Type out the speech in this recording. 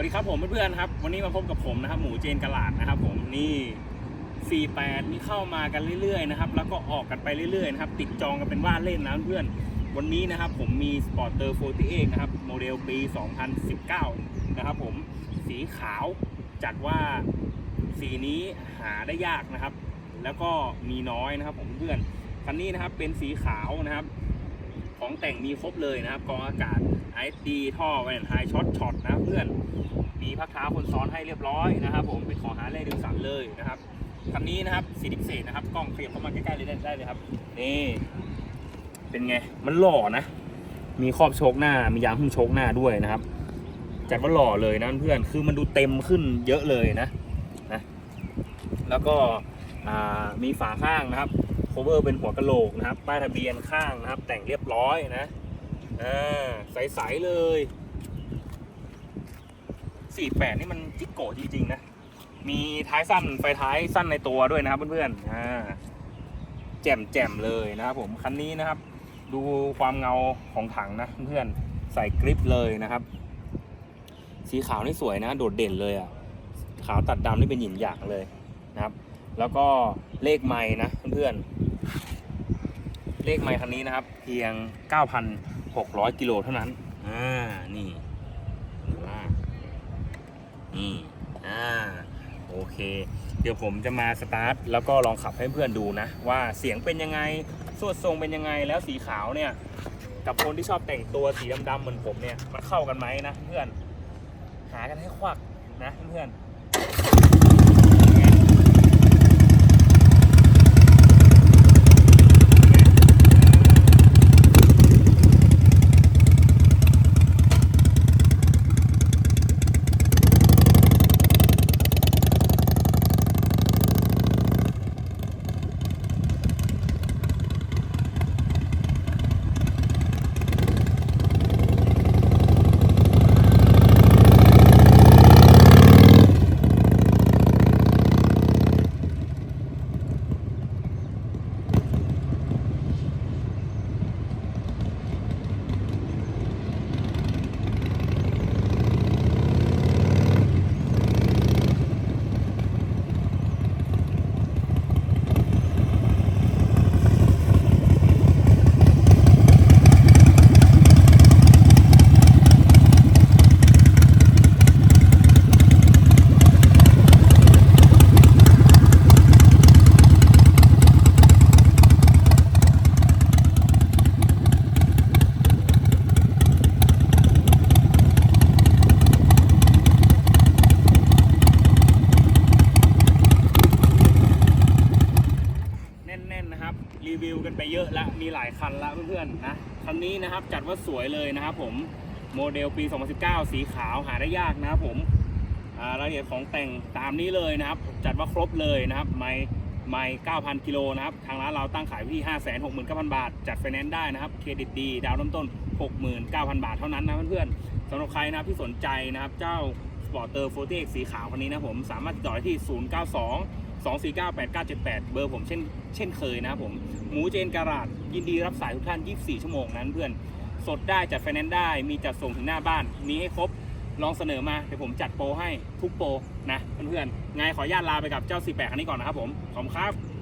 วัสดีครับผมเพื่อนๆครับ วันนี้มาพบกับผมนะครับ หมูเจนกะลาดนะครับ ผมนี่ 48 นี่เข้ามากันเรื่อยๆนะครับ แล้วก็ออกกันไปเรื่อยๆนะครับ ติดจองกันเป็นว่าเล่นนะเพื่อนวันนี้นะครับ ผมมี Sporter 48นะครับ โมเดลปี 2019 นะครับ ผมสีขาวจัดว่าสีนี้หาได้ยากนะครับ แล้วก็มีน้อยนะครับ ผมเพื่อนคันนี้นะครับเป็นสีขาวนะครับ ของแต่งมีครบเลยนะครับกองอากาศ ISD ท่อแวนไฮช็อตช็อตนะเพื่อน มีพักเท้าคนซ้อนให้เรียบร้อยนะครับ ผมเป็นของฮาร์เลย์ดิวสันเลยนะครับคันนี้นะครับสีดิเศษนะครับกล้องเขยับเข้ามาใกล้ๆเลยได้ได้เลยครับนี่เป็นไงมันหล่อนะ มีครอบโชคหน้ามียางหุ้มโชคหน้าด้วยนะครับ จัดว่าหล่อเลยนะเพื่อนคือมันดูเต็มขึ้นเยอะเลยนะนะแล้วก็มีฝาข้างนะครับโคเวอร์เป็นหัวกะโหลกนะครับป้ายทะเบียนข้างนะครับ แต่งเรียบร้อยนะ อ่าใสๆเลย 48 นี่มันจิกโกะจริงๆนะ มีท้ายสั้นไฟท้ายสั้นในตัวด้วยนะครับเพื่อนๆอ่าแจ่มแจ่มๆเลยนะครับผมคันนี้นะครับ ดูความเงาของถังนะเพื่อนๆใส่กริปเลยนะครับ สีขาวนี่สวยนะ โดดเด่นเลยอะ่ะขาวตัดดำนี่เป็นหยินหยางเลยนะครับ แล้วก็เลขไม้นะเพื่อนๆเลขไม้คันนี้นะครับ เพียง 600กิโลเท่านั้น อ่า นี่ว่านี่ อ่า โอเค เดี๋ยวผมจะมาสตาร์ท แล้วก็ลองขับให้เพื่อนดูนะ ว่าเสียงเป็นยังไงสวดทรงเป็นยังไง แล้วสีขาวเนี่ย กับคนที่ชอบแต่งตัวสีดำๆเหมือนผมเนี่ย มันเข้ากันไหมนะเพื่อน หากันให้ควักนะเพื่อน เยอะละมีหลายคันละเพื่อนๆนะคันนี้นะครับจัดว่าสวยเลยนะครับผมโมเดลปี 2019 สีขาวหาได้ยากนะครับผมรายละเอียดของแต่งตามนี้เลยนะครับ จัดว่าครบเลยนะครับไม่ไม่9,000 กิโลนะครับ ทางร้านเราตั้งขายที่ 569,000 บาท จัดไฟแนนซ์ได้นะครับ เครดิตดี ดาวน์เริ่มต้น 69,000 บาทเท่านั้นนะเพื่อนๆสำหรับใครนะครับที่สนใจนะครับเจ้า สปอร์เตอร์โฟร์ตีสีขาวคันนี้นะผมสามารถติดต่อได้ที่ 092 249 8978 เบอร์ผมเช่นเช่นเคยนะครับผมหมูเจนการาดยินดีรับสายทุกท่าน 24 ชั่วโมงนั้นเพื่อน สดได้จัดไฟแนนซ์ได้ มีจัดส่งถึงหน้าบ้าน มีให้ครบ ลองเสนอมา เดี๋ยวผมจัดโปรให้ทุกโปรนะเพื่อนๆไงขออนุญาตลาไปกับเจ้า 48 คันนี้ก่อนนะครับผม ขอบคุณครับ